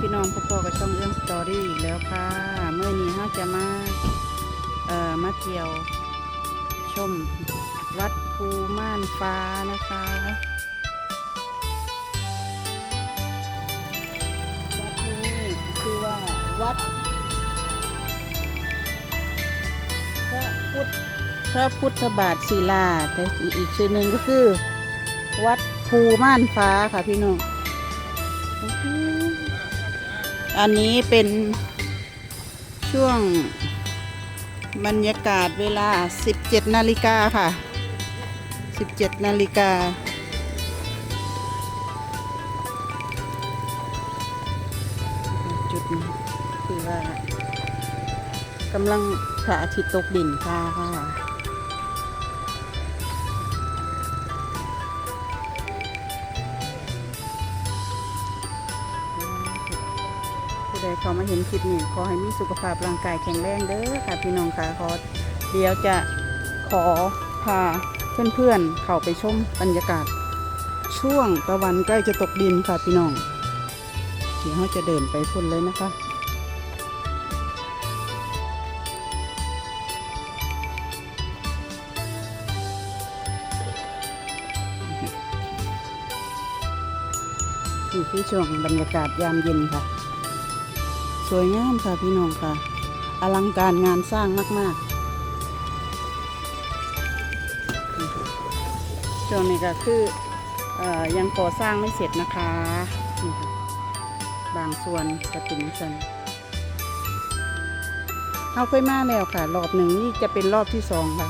พี่น้องพ่อๆกับช่องเรื่องสตอรี่อีกแล้วค่ะเมื่อนี้เราจะมาเอ่อมาเที่ยว ชมวัดภูม่านฟ้านะคะวัดนี้คือว่าวัดพระพุทธพระพุทธบาทศิลาแต่อีกชื่อหนึ่งก็คือ วัดภูม่านฟ้าค่ะพี่น้อง อันนี้เป็นช่วงบรรยากาศเวลา 17 นาฬิกาค่ะ 17 นาฬิกา จุดนี้คือว่ากำลังพระอาทิตย์ตกดินค่ะค่ะ ผู้ใดเขามาเห็นคลิปนี้ขอให้มีสุขภาพร่างกายแข็งแรงเด้อค่ะพี่น้องค่ะขอเดี๋ยวจะขอพาเพื่อนๆ เข้าไปชมบรรยากาศ ช่วงตะวันใกล้จะตกดินค่ะพี่น้องเดี๋ยวเราจะเดินไปพุ่นเลยนะคะนี่คือช่วงบรรยากาศยามเย็นค่ะ สวยงามค่ะพี่น้องค่ะ อลังการงานสร้างมากๆช่วงนี้ก็คืออยังก่อสร้างไม่เสร็จนะคะ บางส่วนจะเป็นส่วนเอาเคยมาแล้วค่ะ รอบหนึ่งนี่จะเป็นรอบที่สองค่ะ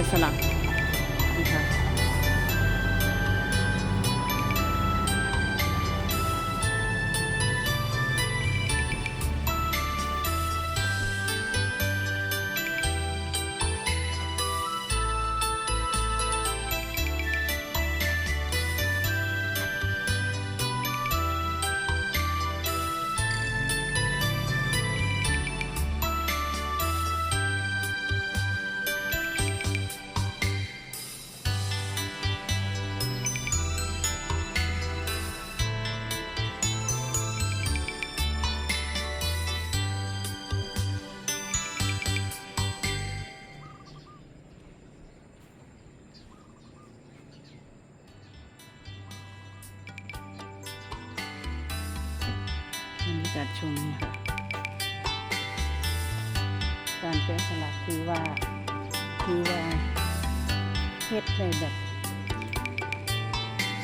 กา กาศชมนี่ค่ะการแกะสลักคือว่าคือว่าเฮ็ดได้แบบ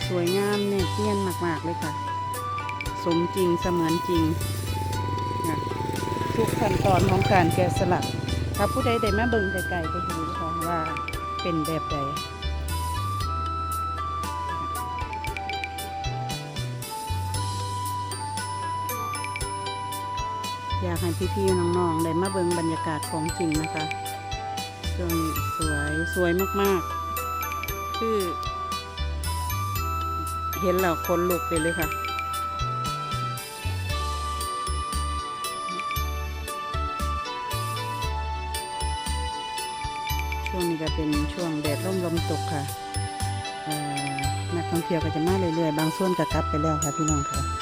สวยงามเนี่ยเนียนมากๆเลยค่ะ สมจริงเสมือนจริงนะทุกขั้นตอนของการแกะสลักถ้าผู้ใดได้มาเบิ่งไกลๆก็จะรู้ค่ะว่าเป็นแบบใดากให้พี่ๆน้องๆได้มาเบิ่งบรรยากาศของจริงนะคะช่วงนี้สวยสวยมากๆ คือ เห็นแล้วคนลุกไปเลยค่ะช่วงนี้ก็เป็นช่วงแดดร่มลมตกค่ะอ่อนักท่องเที่ยวก็จะมาเรื่อยๆ บางส่วนก็กลับไปแล้วค่ะพี่น้องค่ะ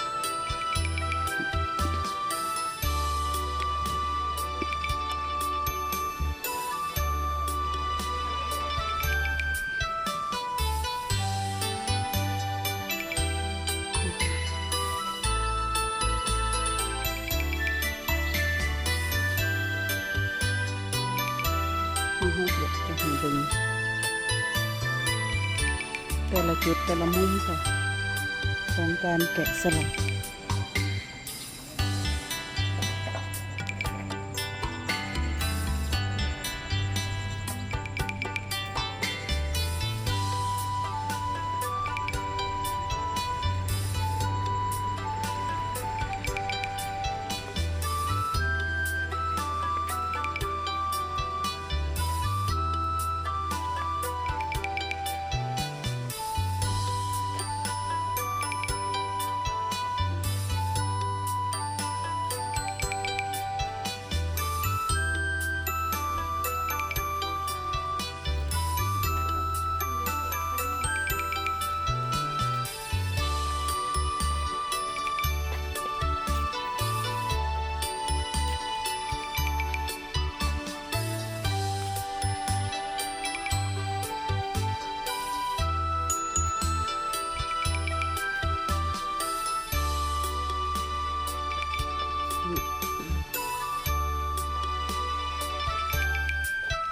จุดแต่ละมุมค่ะ ของการแกะสลัก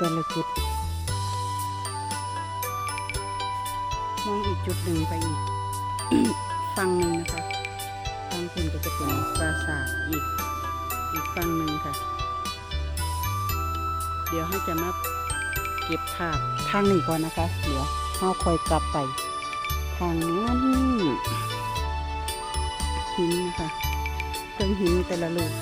แต่ละจุด มองอีกจุดหนึ่งไปอีกฝั่งหนึ่งนะคะฝั่งคุณก็จะเป็นปราสาทอีกอีกฝั่งหนึ่งค่ะ เดี๋ยวให้จะมาเก็บภาพทางนี้ก่อนนะคะ เดี๋ยวเราคอยกลับไป ทางนั้นหินนะคะเครื่องหินแต่ละลูก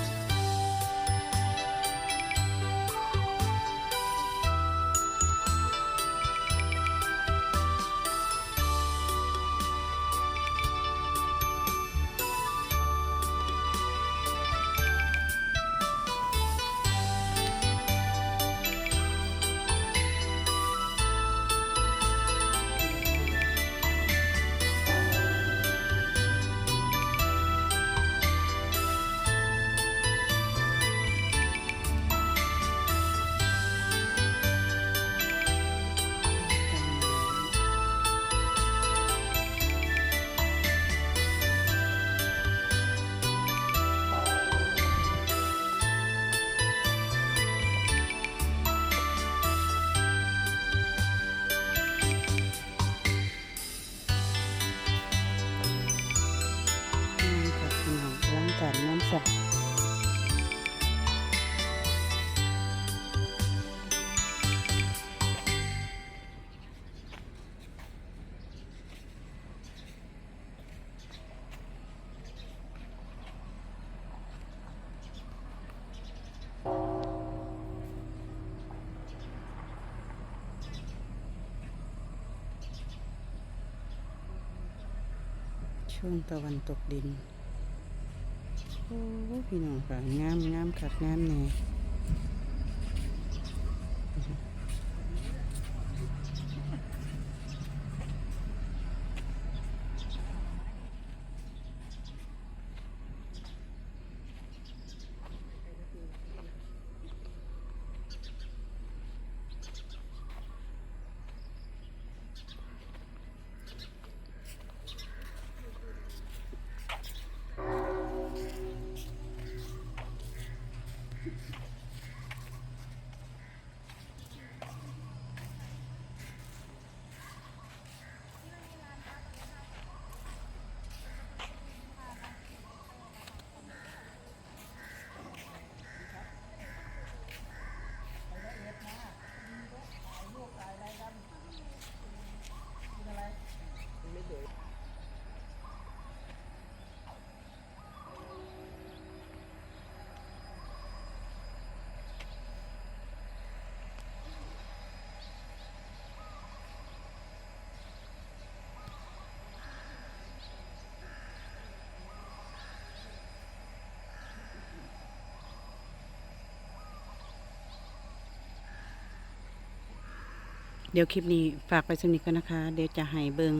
กายน้ำสัตว์ช่วงตะวันตกดิน พี่น้องค่ะงามงามคัดงามแน่ เดี๋ยวคลิปนี้ฝากไปสนิทกันนะคะ เดี๋ยวจะให้เบิง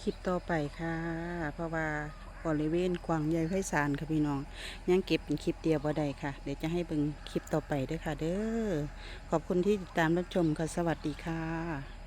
คลิปต่อไปค่ะ เพราะว่าบริเวณกวางใหญ่ไพศาลค่ะพี่น้องยังเก็บเป็นคลิปเดียวบ่ได้ค่ะ เดี๋ยวจะให้เบิงคลิปต่อไปด้วยค่ะ เด้อขอบคุณที่ติดตามรับชมค่ะสวัสดีค่ะ